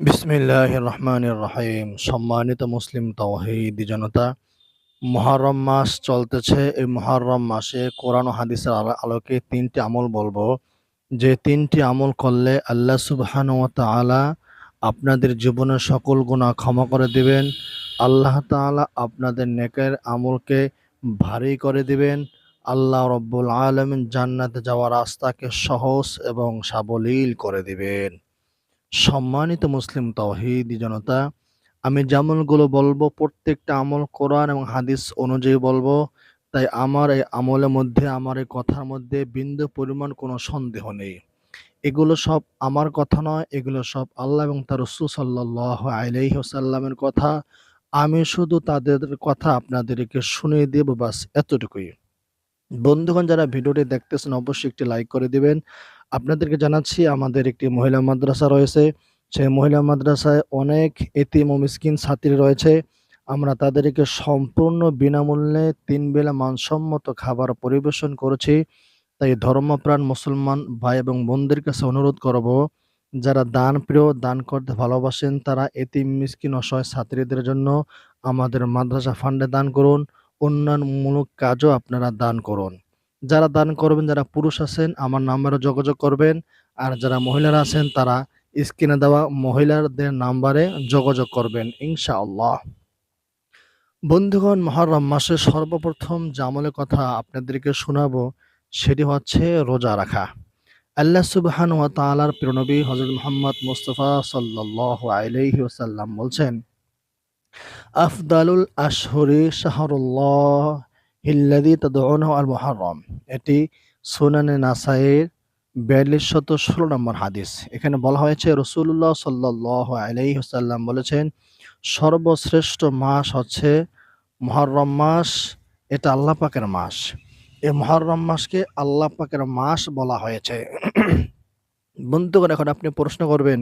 বিসমিল্লাহ রহমান রহিম সম্মানিত মুসলিম তৌহিদ জনতা, মহরম মাস চলতেছে। এই মহরম মাসে কোরআন হাদিসের আলো- আলোকে তিনটি আমল বলব। যে তিনটি আমল করলে আল্লাহ সুবহান ও তাআলা আপনাদের জীবনের সকল গুণা ক্ষমা করে দিবেন। আল্লাহ তাআলা আপনাদের নেকের আমলকে ভারী করে দিবেন। আল্লাহ রব্বুল আলমিন জান্নাতে যাওয়ার রাস্তাকে সহজ এবং সাবলীল করে দিবেন। সম্মানিত মুসলিম তৌহিদি জনতা, আমি যেমনগুলো বলব, প্রত্যেকটা আমল কোরআন এবং হাদিস অনুযায়ী বলব, তাই আমার এই আমলের মধ্যে, আমার এই কথার মধ্যে বিন্দু পরিমাণ কোনো সন্দেহ নেই। এগুলো সব আমার কথা নয়, এগুলো সব আল্লাহ এবং তার রসুল সাল্লাহ আলাইসাল্লামের কথা। আমি শুধু তাদের কথা আপনাদেরকে শুনিয়ে দেব বাস এতটুকুই। বন্ধুগণ, যারা ভিডিওটি দেখতেছেন, অবশ্যই একটি লাইক করে দিবেন। আপনাদেরকে জানাচ্ছি, আমাদের একটি মহিলা মাদ্রাসা রয়েছে। সেই মহিলা মাদ্রাসায় অনেক এতিম ও মিসকিন ছাত্রী রয়েছে। আমরা তাদেরকে সম্পূর্ণ বিনামূল্যে তিন বেলা মানসম্মত খাবার পরিবেশন করেছি। তাই ধর্মপ্রাণ মুসলমান ভাই এবং বোনদের কাছে অনুরোধ করব, যারা দান প্রিয়, দান করতে ভালোবাসেন, তারা এতিম, মিসকিন, অসহায় ছাত্রীদের জন্য আমাদের মাদ্রাসা ফান্ডে দান করুন। উন্নয়নমূলক কাজও আপনারা দান করুন। যারা দান করবেন, যারা পুরুষ আছেন, আমার নাম্বারে যোগাযোগ করবেন। আর যারা মহিলারা আছেন, তারা স্ক্রিনে দেওয়া মহিলাদের নাম্বারে যোগাযোগ করবেন, ইনশাআল্লাহ। বন্ধুগণ, মহরম মাসে সর্বপ্রথম জামলের কথা আপনাদেরকে শোনাবো, সেটি হচ্ছে রোজা রাখা। আল্লাহ সুবহান ওয়া তাআলার প্রিয়নবী হযরত মুহাম্মদ মুস্তাফা সাল্লাল্লাহু আলাইহি ওয়াসাল্লাম বলছেন, আফদালুল আশহুরি শাহরুল্লাহ। হিল্লাদি তাদউনাহু আল মুহাররম এটি সুনানে নাসাইয়ের বিয়াল্লিশ শত ষোলো নম্বর হাদিস। এখানে বলা হয়েছে রসুল্লাহ সাল্লাহ আলাইসাল্লাম বলেছেন, সর্বশ্রেষ্ঠ মাস হচ্ছে মহরম মাস, এটা আল্লাহ পাকের মাস। এই মহরম মাসকে আল্লাহ পাকের মাস বলা হয়েছে। বন্ধুগণ, এখন আপনি প্রশ্ন করবেন,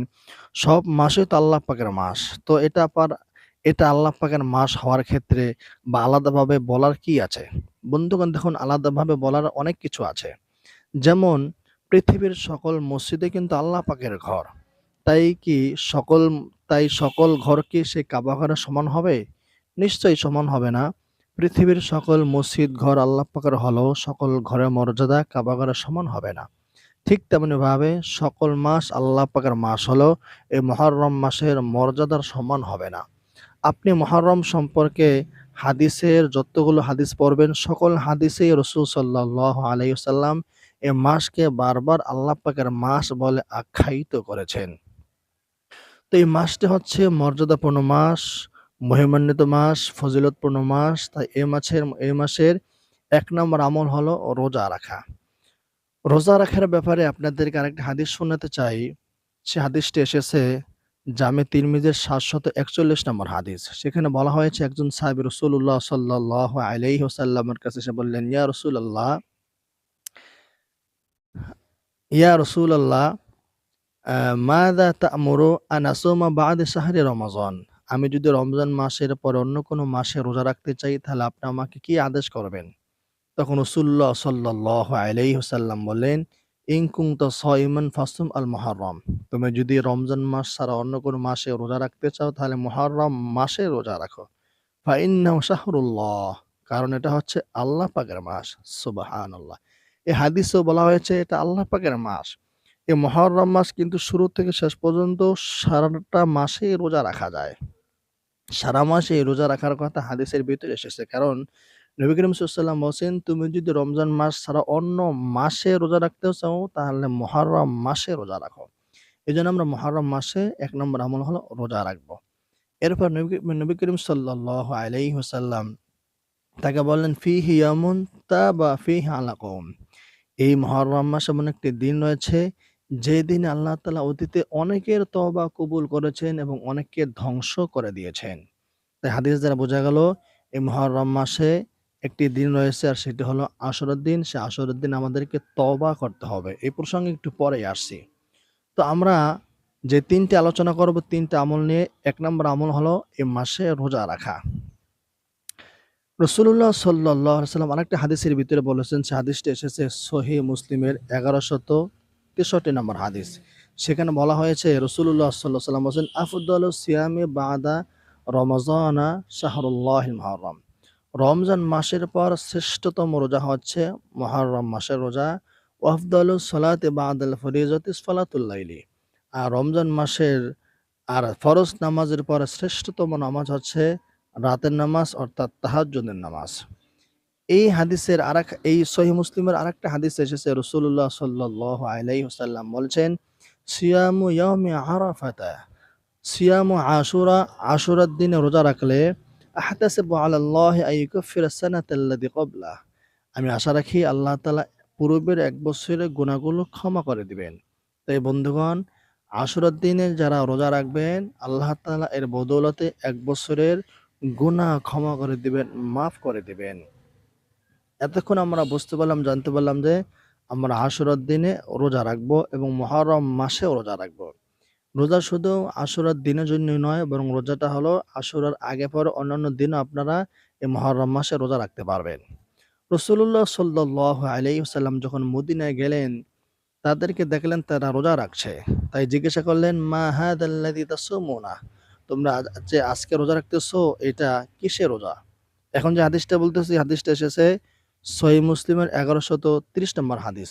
সব মাসে তো আল্লাহ পাকের মাস। তো এটা পার এটা আল্লাহ পাকের মাস হওয়ার ক্ষেত্রে বা আলাদাভাবে বলার কি আছে? বন্ধুগণ, দেখুন, আলাদাভাবে বলার অনেক কিছু আছে। যেমন, পৃথিবীর সকল মসজিদে কিন্তু আল্লাহ পাকের ঘর। তাই কি সকল, তাই সকল ঘর কি সেই কাবা ঘরের সমান হবে? নিশ্চয়ই সমান হবে না। পৃথিবীর সকল মসজিদ ঘর আল্লাহ পাকের হলেও সকল ঘরের মর্যাদা কাবা ঘরের সমান হবে না। ঠিক তেমনি ভাবে সকল মাস আল্লাহ পাকের মাস হলেও এই মহরম মাসের মর্যাদার সমান হবে না। আপনি মহরম সম্পর্কে হাদিসের যতগুলো হাদিস পড়বেন, সকল হাদিসেই রসুল সাল্লাহ আলাইসাল্লাম এ মাসকে বারবার আল্লাহ পাকের মাস বলে আখ্যায়িত করেছেন। তো এই মাসটি হচ্ছে মর্যাদাপূর্ণ মাস, মহিমান্বিত মাস, ফজিলতপূর্ণ মাস। তাই এ মাসের এ মাসের এক নম্বর আমল হলো রোজা রাখা। রোজা রাখার ব্যাপারে আপনাদেরকে আরেকটা হাদিস শোনাতে চাই। সে হাদিসটি এসেছে জামে তিরমিজের সাতশত একচল্লিশ নম্বর হাদিস। সেখানে বলা হয়েছে, একজন সাহেব রসুল্লাহ সাল্লাহ আলাইহি ওসাল্লামের কাছে এসে বললেন, ইয়া রসুল্লাহ ইয়া রসুল্লাহ মাদা তা'মুরু আন আസുমা বা'দা শাহরি রমাজান? আমি যদি রমজান মাসের পর অন্য কোনো মাসে রোজা রাখতে চাই, তাহলে আপনি আমাকে কি আদেশ করবেন? তখন রসুল্লাহ সাল্লাহ আলাইসাল্লাম বললেন ইনকুং তো সইমান ফাসুম আল মহরম তুমি যদি রমজান মাস ছাড়া অন্য কোনো মাসে রোজা রাখতে চাও, তাহলে মহরম মাসে রোজা রাখো। ফাইন্নাহু শাহরুল্লাহ, কারণ এটা হচ্ছে আল্লাহ পাকের মাস। সুবাহান আল্লাহ এ হাদিসেও বলা হয়েছে, এটা আল্লাহ পাকের মাস। এ মহরম মাস কিন্তু শুরু থেকে শেষ পর্যন্ত সারাটা মাসে রোজা রাখা যায়। সারা মাসে রোজা রাখার কথা হাদিসের ভিতরে এসেছে। কারণ নবী করিম সাল্লাম বলছেন, তুমি যদি রমজান মাস ছাড়া অন্য মাসে রোজা রাখতে চাও, তাহলে মহরম মাসে রোজা রাখো। এই জন্য আমরা মহরম মাসে এক নম্বর আমল হলো রোজা রাখব। এরপর নবী করিম সাল্লাহ আলাই হুসাল্লাম তাকে বললেন ফি হিয়ামুন তা বা ফি আলাকম এই মহরম মাস এমন একটি দিন রয়েছে, যে দিন আল্লাহ তালা অতীতে অনেকের তবা কবুল করেছেন এবং অনেককে ধ্বংস করে দিয়েছেন। তাই হাদিস দ্বারা বোঝা গেল, এই মহরম মাসে একটি দিন রয়েছে আর সেটি হলো আসরের দিন। সে আসরের দিন আমাদেরকে তবা করতে হবে। এই প্রসঙ্গে একটু পরে আসছি। তো আমরা যে তিনটি আলোচনা করব, তিনটা আমল নিয়ে, এক নম্বর আমল হলো এই মাসে রোজা রাখা। রসুল্লাহ সাল্লাহ সাল্লাম আরেকটা হাদিসের ভিতরে বলেছেন, সে হাদিসটি এসেছে সহি মুসলিমের এগারোশত তেষট্টি নম্বর হাদিস। সেখানে বলা হয়েছে রসুল্লাহ সাল্লাহ সাল্লাম বলছেন আফুদ্দাল সিয়ামি বাদা রমজানা শাহরুল্লাহ মহরম রমজান মাসের পর শ্রেষ্ঠতম রোজা হচ্ছে মহরম মাসের রোজা ওয়াফদাল সলাতে বাদাল ফরিজত সলাতুল্লাইলি আর রমজান মাসের আর ফরজ নামাজের পর শ্রেষ্ঠতম নামাজ হচ্ছে রাতের নামাজ অর্থাৎ তাহাজ্জুদের নামাজ। এই হাদিসের আরেক, এই সহি মুসলিমের আরেকটা হাদিস এসেছে রসুল্লাহ সাল্লাহ আলাইসাল্লাম বলছেন, সিয়ামু ইয়ামি আরাফাতা। সিয়ামু আশুরা, আশুরার দিনে রোজা রাখলে আমি আশা রাখি আল্লাহ তালা পূর্বের এক বছরের গুনাহগুলো ক্ষমা করে দিবেন। তাই বন্ধুগণ, আশুরার দিনে যারা রোজা রাখবেন, আল্লাহ তালা এর বদৌলতে এক বছরের গুনাহ ক্ষমা করে দিবেন, মাফ করে দিবেন। এতক্ষণ আমরা বুঝতে পারলাম, জানতে পারলাম যে আমরা আশুরার দিনে রোজা রাখব এবং মহরম মাসে রোজা রাখব। রোজা শুধু আশুরার দিনের জন্য নয়, বরং রোজাটা হলো আশুরার আগে পর অন্যান্য দিনও আপনারা এই মহরম মাসে রোজা রাখতে পারবেন। রসুল্লাহ সাল্লাহ আলাইসাল্লাম যখন মদিনায় গেলেন, তাদেরকে দেখলেন তারা রোজা রাখছে। তাই জিজ্ঞাসা করলেন, মা হাদ তোমরা যে আজকে রোজা রাখতেছো, এটা কিসে রোজা? এখন যে হাদিসটা বলতেছি, হাদিসটা এসেছে সহি মুসলিমের এগারোশত তিরিশ নম্বর হাদিস।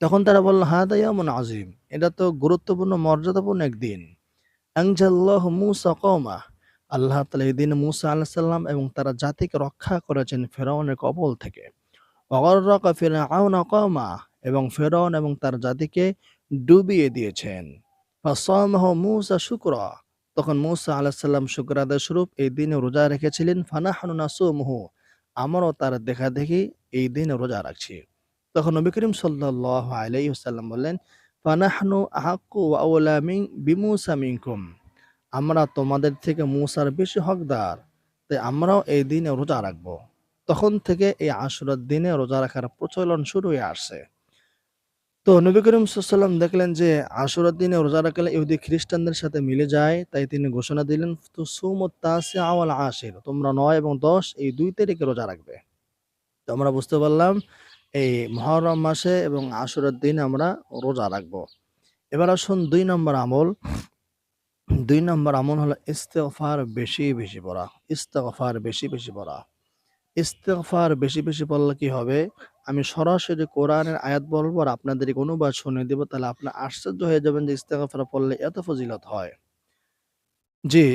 তখন তারা বলল ইয়ামুন আজিম এটা তো গুরুত্বপূর্ণ, মর্যাদাপূর্ণ একদিন আংজাল্লাহ মুসা কৌমা আল্লাহ তালা এই দিন মুসা আল্লাহ সাল্লাম এবং তারা জাতিকে রক্ষা করেছেন ফেরাউনের কবল থেকে। অগররকা ফিরাউনা কৌমা এবং ফেরাউন এবং তার জাতিকে ডুবিয়ে দিয়েছেন। ফাসামাহ মুসা শুকরা। তখন মুসা আল্লাহ সাল্লাম শুক্র আদায় স্বরূপ এই দিনে রোজা রেখেছিলেন। ফানাহানু নাসুমহু। আমারও তার দেখা দেখি এই দিন রোজা রাখছি। তখন নবী করিম সাল্লাহ আলাইসাল্লাম বললেন, ফানাহনু আহাক্কু আউলা মিং বিমুসা মিনকুম। আমরা তোমাদের থেকে মুসার বেশি হকদার, তাই আমরাও এই দিনে রোজা রাখব। তখন থেকে এই আশুরার দিনে রোজা রাখার প্রচলন শুরু হয়ে আসছে। তো নবী করিম সাল্লাম দেখলেন যে আশুরার দিনে রোজা রাখলে ইহুদি খ্রিস্টানদের সাথে মিলে যায়, তাই তিনি ঘোষণা দিলেন, তো সুমত তাসে আওয়াল আশির, তোমরা নয় এবং দশ এই দুই তারিখে রোজা রাখবে। তো আমরা বুঝতে পারলাম এই মহরম মাসে এবং আশুরার দিন আমরা রোজা রাখব। এবার আসুন দুই নম্বর আমল। দুই নম্বর আমল হলো ইস্তেফার বেশি বেশি পড়া। ইস্তেগফার বেশি বেশি পড়া। ইস্তেগফার বেশি বেশি পড়লে কি হবে? আমি সরাসরি কোরআনের আয়াত বলব আর আপনাদেরকে অনুবাদ শুনে দেবো, তাহলে আপনার আশ্চর্য হয়ে যাবেন যে ইস্তেগফার পড়লে এত ফজিলত হয়। জি,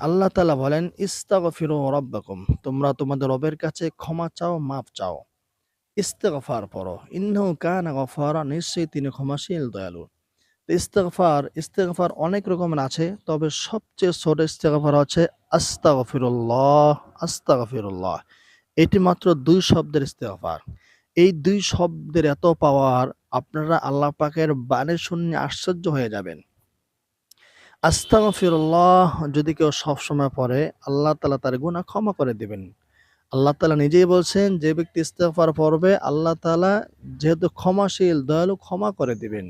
আল্লাহ তালা বলেন, ইস্তাগফিরু রব্বাকুম। তোমরা তোমাদের রবের কাছে ক্ষমা চাও মাপ চাও। ইস্তেগফার পড়ো। ইন্নাহু কানা গফারা নিশ্চয়ই তিনি ক্ষমাশীল, দয়ালু। ইস্তেগফার ইস্তেগফার অনেক রকমের আছে, তবে সবচেয়ে ছোট ইস্তেগফার হচ্ছে আস্তাগফিরুল্লাহ আস্তাগফিরুল্লাহ। এটি মাত্র দুই শব্দের ইস্তেগফার। এই দুই শব্দের এত পাওয়ার, আপনারা আল্লাহ পাকের বাণী শুনে আশ্চর্য হয়ে যাবেন। আস্তা আস্তাগফিরুল্লাহ যদি কেউ সবসময় পড়ে, আল্লাহ তালা তার গুনাহ ক্ষমা করে দিবেন। আল্লাহ তালা নিজেই বলছেন, যে ব্যক্তি ইস্তেগফার পড়বে, আল্লাহ তালা যেহেতু ক্ষমাশীল, দয়ালু ক্ষমা করে দিবেন।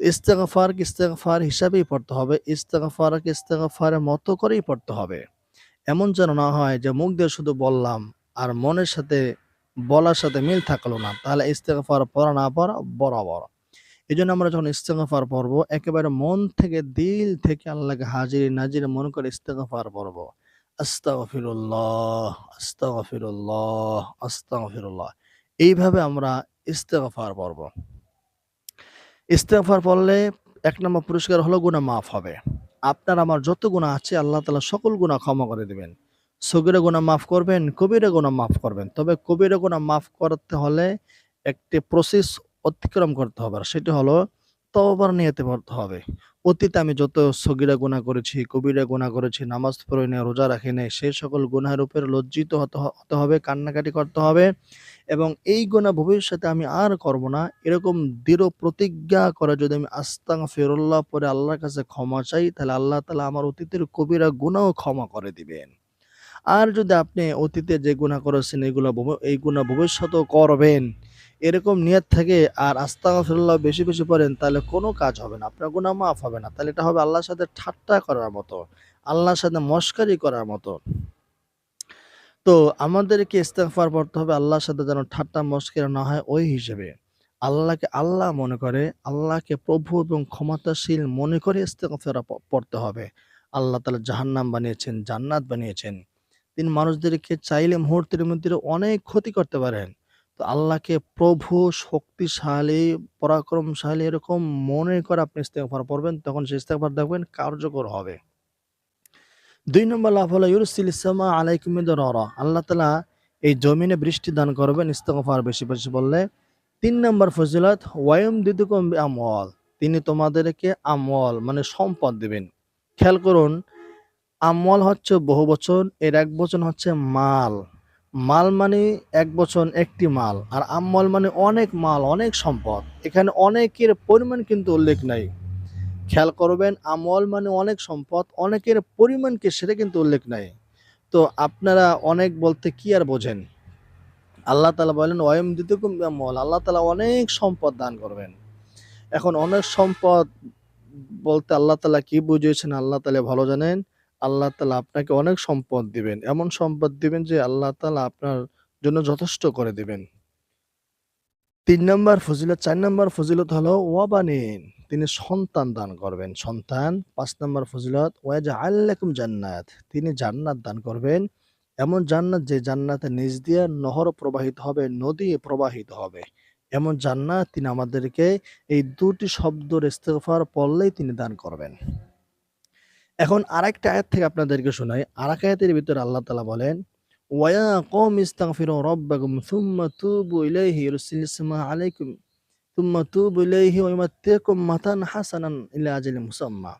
ইস্তেগফার ইস্তেগফার হিসাবেই পড়তে হবে, ইস্তেগফার ইস্তেগফারের মতো করেই পড়তে হবে। এমন যেন না হয় যে মুখ দিয়ে শুধু বললাম আর মনের সাথে বলার সাথে মিল থাকল না, তাহলে ইস্তেগফার পড়া না পড়া বরাবর। এই জন্য আমরা যখন ইস্তেগফার পড়ব, একেবারে মন থেকে, দিল থেকে আল্লাহকে হাজির, নাজির মন করে ইস্তেগফার পড়ব। আস্তাগফিরুল্লাহ আস্তাগফিরুল্লাহ আস্তাগফিরুল্লাহ। এইভাবে আমরা ইস্তেগফার পড়ব। ইস্তেগফার পড়লে এক নম্বর পুরস্কার হলো গুনাহ মাফ হবে। আপনার আমার যত গুনাহ আছে আল্লাহ তালা সকল গুনাহ ক্ষমা করে দিবেন। সগীরা গুনাহ মাফ করবেন, কবিরা গুনাহ মাফ করবেন। তবে কবিরা গুনাহ মাফ করতে হলে একটি প্রসেস অতিক্রম করতে হবে। সেটি হলো তওবার নিয়তে পড়তে হবে। অতীতে আমি যত সগীরা গুনাহ করেছি, কবিরা গুনাহ করেছি, নামাজ পড়ে নাই, রোজা রাখি নাই সেই সকল গুনাহের উপরে লজ্জিত হতে হবে, কান্নাকাটি করতে হবে এবং এই গুনাহ ভবিষ্যতে আমি আর করব না। এরকম দৃঢ় প্রতিজ্ঞা করে যদি আমি আস্তাং ফেরুল্লাহ পরে আল্লাহর কাছে ক্ষমা চাই, তাহলে আল্লাহ তালা আমার অতীতের কবিরা গুনাহ ক্ষমা করে দিবেন। আর যদি আপনি অতীতে যে গুনাহ করেছেন ভব- এই গুনাহ ভবিষ্যতেও করবেন এরকম নিয়ত থাকে আর আস্তাগফিরুল্লাহ বেশি বেশি পড়েন তাহলে কোনো কাজ হবে না আপনার গুনাহ মাফ হবে না তাহলে এটা হবে আল্লাহর সাথে ঠাট্টা করার মতো আল্লাহর সাথে মস্কারি করার মতো তো আমাদেরকে ইস্তেগফার পড়তে হবে আল্লাহর সাথে যেন ঠাট্টা মস্করা না হয় ওই হিসেবে আল্লাহকে আল্লাহ মনে করে, আল্লাহকে প্রভু এবং ক্ষমতাশীল মনে করে ইস্তেগফার পড়তে হবে। আল্লাহ তাআলা জাহান্নাম বানিয়েছেন, জান্নাত বানিয়েছেন। তিনি মানুষদেরকে চাইলে মুহূর্তের মধ্যে অনেক ক্ষতি করতে পারেন। আল্লাহকে প্রভু, শক্তিশালী, পরাক্রমশালী এরকম মনে করে আপনি ইস্তেগফার পড়বেন, তখন সেই ইস্তেগফার দেখবেন কার্যকর হবে। দুই নম্বর লাভ হলো ইউরসিলিস সামা আলাইকুম মিদরারা। আল্লাহ তালা এই জমিনে বৃষ্টি দান করবেন ইস্তেগফার বেশি, বেশি বললে। তিন নম্বর ফজিলত ওয়ায়ুমদিদুকুম আমল তিনি তোমাদেরকে আমল মানে সম্পদ দিবেন। খেয়াল করুন, আমল হচ্ছে বহুবচন, এর একবচন হচ্ছে মাল। মাল মানে এক বছর একটি মাল। আর আমওয়াল মানে অনেক মাল, অনেক সম্পদ। এখানে অনেকের পরিমাণ কিন্তু উল্লেখ নাই। খেয়াল করবেন আমওয়াল মানে অনেক সম্পদ, অনেকের পরিমাণকে সেটা কিন্তু উল্লেখ নাই। তো আপনারা অনেক বলতে কি আর বোঝেন? আল্লাহ তাআলা বলেন ওয়ায়ুমদিদুকুম বিআমওয়াল। আল্লাহ তালা অনেক সম্পদ দান করবেন। এখন অনেক সম্পদ বলতে আল্লাহ তালা কি বুঝিয়েছেন আল্লাহ তাআলা ভালো জানেন। আল্লাহ তালা আপনাকে অনেক সম্পদ দিবেন। এমন সম্পদ দিবেন যে আল্লাহ তাআলা আপনার জন্য যথেষ্ট করে দিবেন। তিন নম্বর ফজিলত চার নম্বর ফজিলত হলো ওয়াবানিন। তিনি সন্তান দান করবেন। সন্তান পাঁচ নম্বর ফজিলত ওয়াজআল লাকুম জান্নাত। তিনি জান্নাত দান করবেন। এমন জান্নাত যে জান্নাতের নিচ দিয়ে নহর প্রবাহিত হবে, নদী প্রবাহিত হবে। এমন জান্নাত তিনি আমাদেরকে এই ২ টি শব্দের ইস্তেগফার পড়লেই তিনি দান করবেন। এখন আরেকটা আয়াত থেকে আপনাদেরকে শোনাই। আরেক আয়াতের ভিতরে আল্লাহ তালা বলেন, ওয়া কওমি ইস্তাগফিরু রাব্বাকুম সুম্মা তুবু ইলাইহি আলাইকুম সুম্মা তুবু ইলাইহি ওয়া মাতান হাসানান ইলা আজালিন মুসাম্মা।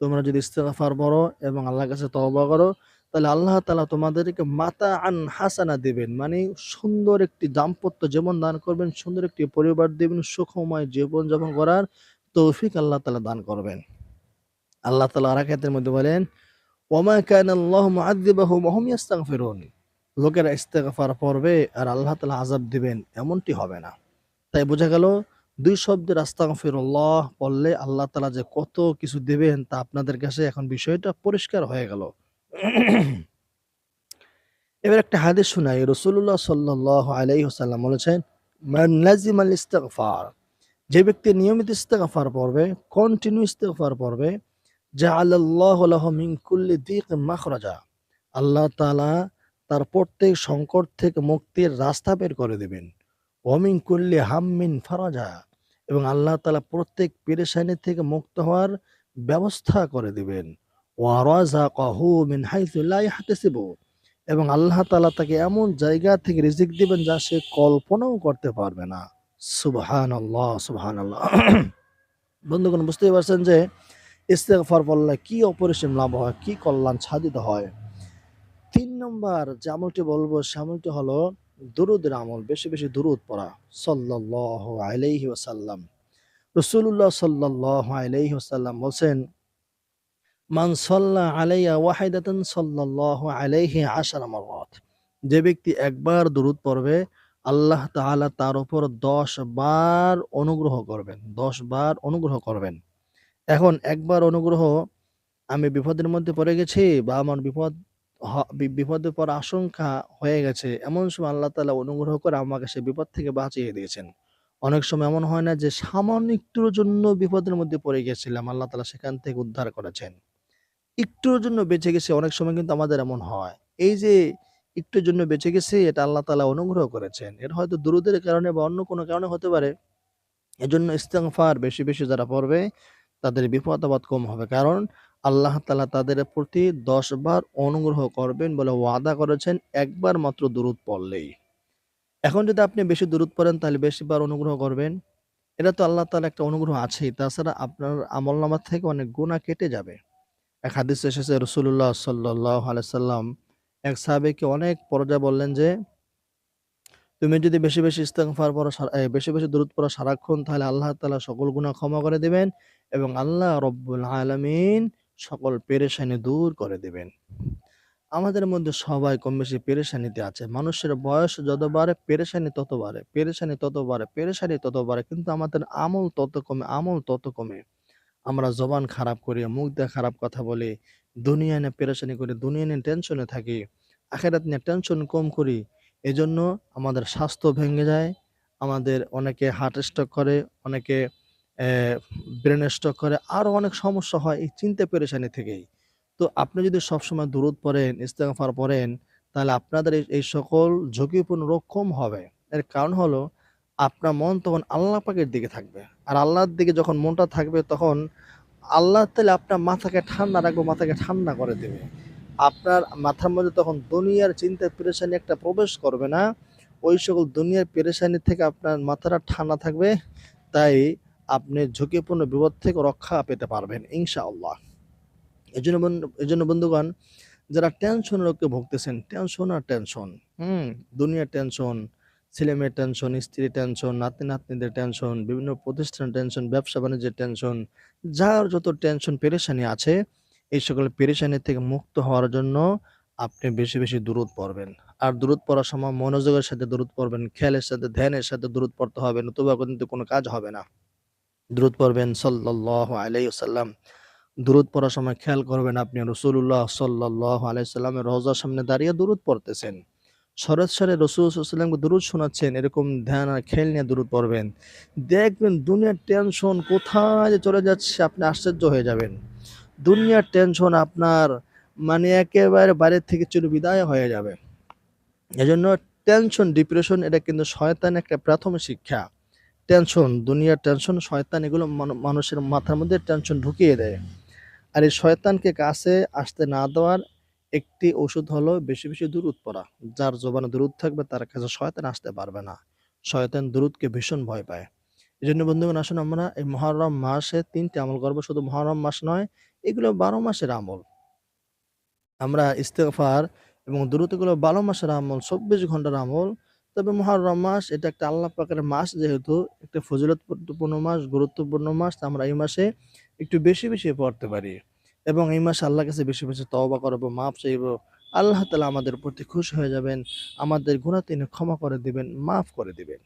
তোমরা যদি ইস্তেগফার পড়ো এবং আল্লাহর কাছে তওবা করো, তাহলে আল্লাহ তালা তোমাদেরকে মাতা আন হাসানা দিবেন। মানে সুন্দর একটি দাম্পত্য জীবন দান করবেন, সুন্দর একটি পরিবার দিবেন, সুখময় জীবনযাপন করার তৌফিক আল্লাহ তালা দান করবেন। আল্লাহ তালা আয়াতের মধ্যে বলেন, ওয়ামা কানা আল্লাহু ইস্তাগফিরুন। লোকেরা ইস্তেগফার পড়বে আর আল্লাহ তালা আযাব দিবেন এমনটি হবে না। তাই বোঝা গেল ২ শব্দের আস্তাগফিরুল্লাহ পড়লে আল্লাহ তালা যে কত কিছু দিবেন তা আপনাদের কাছে এখন বিষয়টা পরিষ্কার হয়ে গেল। এবার একটা হাদিস শোনাই। রাসূলুল্লাহ সাল্লাল্লাহু আলাইহি ওয়াসাল্লাম বলেছেন, মান লাজিমাল ইস্তিগফার। যে ব্যক্তি নিয়মিত ইস্তেগফার পড়বে, কন্টিনিউ ইস্তেগফার পড়বে, মাখরাজা। আল্লাহ তাআলা তার প্রত্যেক সংকট থেকে মুক্তির রাস্তা বের করে দিবেন। কুল্লি হাম্মিন ফারাজা এবং আল্লাহ তালা প্রত্যেক পেরেশানি থেকে মুক্ত হওয়ার ব্যবস্থা করে দিবেন। ওয়া রাযাকাহু মিন হাইথু লা ইয়াহতাসিবু এবং আল্লাহ তালা তাকে এমন জায়গা থেকে রিজিক দিবেন যা সে কল্পনাও করতে পারবে না। সুবহানাল্লাহ, সুবহানাল্লাহ। বন্ধুগণ বুঝতেই পারছেন যে ইস্তেগফার পড়লে কি অপরিসীম লাভ হয়, কি কল্যাণ সাধিত হয়। ৩ নম্বর যে আমলটি বলব সে আমলটি হলো দুরুদের আমল। বেশি, বেশি দুরুদ পড়া। সাল্লাল্লাহু আলাইহি ওয়াসাল্লাম। রাসূলুল্লাহ সাল্লাল্লাহু আলাইহি ওয়াসাল্লাম বলছেন, মান সাল্লা আলাইয়া ওয়াহিদাতান সাল্লাল্লাহু আলাইহি আশারা মাররাত। যে ব্যক্তি একবার দুরুদ পড়বে, আল্লাহ তাআলা তার উপর ১০ বার অনুগ্রহ করবেন। ১০ বার অনুগ্রহ করবেন। এখন একবার অনুগ্রহ আমি বিপদের মধ্যে পড়ে গেছি বা আমার বিপদ হ বি বিপদে পড়ার আশঙ্কা হয়ে গেছে। এমন সময় আল্লাহ তালা অনুগ্রহ করে আমাকে সে বিপদ থেকে বাঁচিয়ে দিয়েছেন। অনেক সময় এমন হয় না যে সামান্য একটুর জন্য বিপদের মধ্যে পড়ে গিয়েছিলাম, আল্লাহ তাআলা সেখান থেকে উদ্ধার করেছেন। একটুর জন্য বেঁচে গেছে অনেক সময় কিন্তু আমাদের এমন হয়। এই যে একটুর জন্য বেঁচে গেছে এটা আল্লাহ তালা অনুগ্রহ করেছেন। এটা হয়তো দুরুদের কারণে বা অন্য কোনো কারণে হতে পারে। এজন্য ইস্তেগফার বেশি, বেশি যারা পড়বে তাদের বিপদ-আপদ কম হবে। কারণ আল্লাহ তালা তাদের প্রতি ১০ বার অনুগ্রহ করবেন বলে ওয়াদা করেছেন একবার মাত্র দূরত পড়লেই। এখন যদি আপনি বেশি দুরুদ পড়েন তাহলে বেশিবার অনুগ্রহ করবেন। এটা তো আল্লাহ তাআলার একটা অনুগ্রহ আছেই। তাছাড়া আপনার আমলনামা থেকে অনেক গুনাহ কেটে যাবে। এক হাদিস এসেছে রাসূলুল্লাহ সাল্লাল্লাহু আলাইহি ওয়াসাল্লাম এক সাহাবীকে অনেক পর্যায়ে বললেন যে তুমি যদি বেশি, বেশি ইস্তেগফার পড়ো সা বেশি, বেশি দুরুদ পড়ো সারাক্ষণ তাহলে আল্লাহ তালা সকল গুনাহ ক্ষমা করে দিবেন এবং আল্লাহ রব্বুল আলামিন সকল পেরেশানি দূর করে দিবেন। আমাদের মধ্যে সবাই কম বেশি পেরেশানিতে আছে। মানুষের বয়স যত বাড়ে পেরেশানি তত বাড়ে, পেরেশানি তত বাড়ে, পেরেশানি তত বাড়ে। কিন্তু আমাদের আমল তত কমে, আমল তত কমে। আমরা জবান খারাপ করি, মুখ দিয়ে খারাপ কথা বলি, দুনিয়া নিয়ে পেরেশানি করি, দুনিয়া নিয়ে টেনশনে থাকি, আখিরাত নিয়ে টেনশন কম করি। এজন্য আমাদের স্বাস্থ্য ভেঙে যায়, আমাদের অনেকে হার্ট স্ট্রোক করে, অনেকে ব্রেন স্ট্রোক করে, আরও অনেক সমস্যা হয় এই চিন্তা পেরেশানি থেকেই। তো আপনি যদি সবসময় দূরত পড়েন, ইস্তেগফার পড়েন, তাহলে আপনাদের এই এই সকল ঝুঁকিপূর্ণ রোগ কম হবে। এর কারণ হলো আপনার মন তখন আল্লাহ পাকের দিকে থাকবে। আর আল্লাহর দিকে যখন মনটা থাকবে তখন আল্লাহ তাহলে আপনার মাথাকে ঠান্ডা রাখবে, মাথাকে ঠান্ডা করে দেবে। আপনার মাথার মধ্যে তখন দুনিয়ার চিন্তা পেরেশানি একটা প্রবেশ করবে না। ওই সকল দুনিয়ার পেরেশানি থেকে আপনার মাথাটা ঠান্ডা থাকবে। তাই আপনি ঝুঁকিপূর্ণ বিপদ থেকে রক্ষা পেতে পারবেন ইনশাআল্লাহ। এজন্য এজন্য বন্ধুগণ যারা টেনশন রোগে ভুগতেছেন, টেনশন আর টেনশন, হুম? দুনিয়ার টেনশন, ছেলেমেয়ের টেনশন, স্ত্রীর টেনশন, নাতি-নাতনিদের টেনশন, বিভিন্ন প্রতিষ্ঠানের টেনশন, ব্যবসা-বাণিজ্যের টেনশন, যার যত টেনশন পেরেশানি আছে, এই সকল পেরেশানি থেকে মুক্ত হওয়ার জন্য আপনি বেশি, বেশি দূরত পড়বেন। আর দুরূদ পড়ার সময় মনোযোগের সাথে দূরত পড়বেন, খেয়ালের সাথে, ধ্যানের সাথে দূরত পড়তে হবে, নতুবা কিন্তু কোনো কাজ হবে না। দুরূদ পড়বেন সাল্লাল্লাহু আলাইহি ওয়াসাল্লাম। দুরূদ পড়ার সময় খেয়াল করবেন আপনি রাসূলুল্লাহ সাল্লাল্লাহু আলাইহি ওয়াসাল্লামের রওজার সামনে দাঁড়িয়ে দূরত পড়তেছেন। স্বরে, সরে রাসূল সাল্লাল্লাহু আলাইহি ওয়াসাল্লামকে দুরূদ শোনাচ্ছেন, এরকম ধ্যান আর খেল নিয়ে দুরূদ পড়বেন। দেখবেন দুনিয়ার টেনশন কোথায় যে চলে যাচ্ছে আপনি আশ্চর্য হয়ে যাবেন। দুনিয়ার টেনশন আপনার মানে একেবারে বাইরে থেকে চির বিদায় হয়ে যাবে। এজন্য টেনশন, ডিপ্রেশন এটা কিন্তু শয়তানের একটা প্রাথমিক শিক্ষা। টেনশন, দুনিয়ার টেনশন, শয়তান এগুলো মানুষের মাথার মধ্যে টেনশন ঢুকিয়ে দেয়। আর এই শয়তানকে কাছে আসতে না দেওয়ার একটি ওষুধ হলো বেশি, বেশি দুরূদ পড়া। যার জবানে দুরূদ থাকবে তার কাছে শয়তান আসতে পারবে না। শয়তান দুরূদকে ভীষণ ভয় পায়। এই জন্য বন্ধুগণ আসুন আমরা এই মুহররম মাসে তিনটি আমল করব। শুধু মুহররম মাস নয়, এগুলো ১২ মাসের আমল। আমরা ইস্তেফার এবং দুরূদ এগুলো ১২ মাসের আমল, ২৪ ঘণ্টার আমল। তবে মহারম মাস এটা একটা আল্লাহ পাকের মাস যেহেতু একটা ফজিলতপূর্ণ মাস, গুরুত্বপূর্ণ মাস, আমরা এই মাসে একটু বেশি, বেশি পড়তে পারি। এবং এই মাসে আল্লাহ কাছে বেশি, বেশি তওবা করব মাফ চাইব। আল্লাহ তালা আমাদের প্রতি খুশ হয়ে যাবেন। আমাদের গুণা তিনি ক্ষমা করে দিবেন, মাফ করে দিবেন।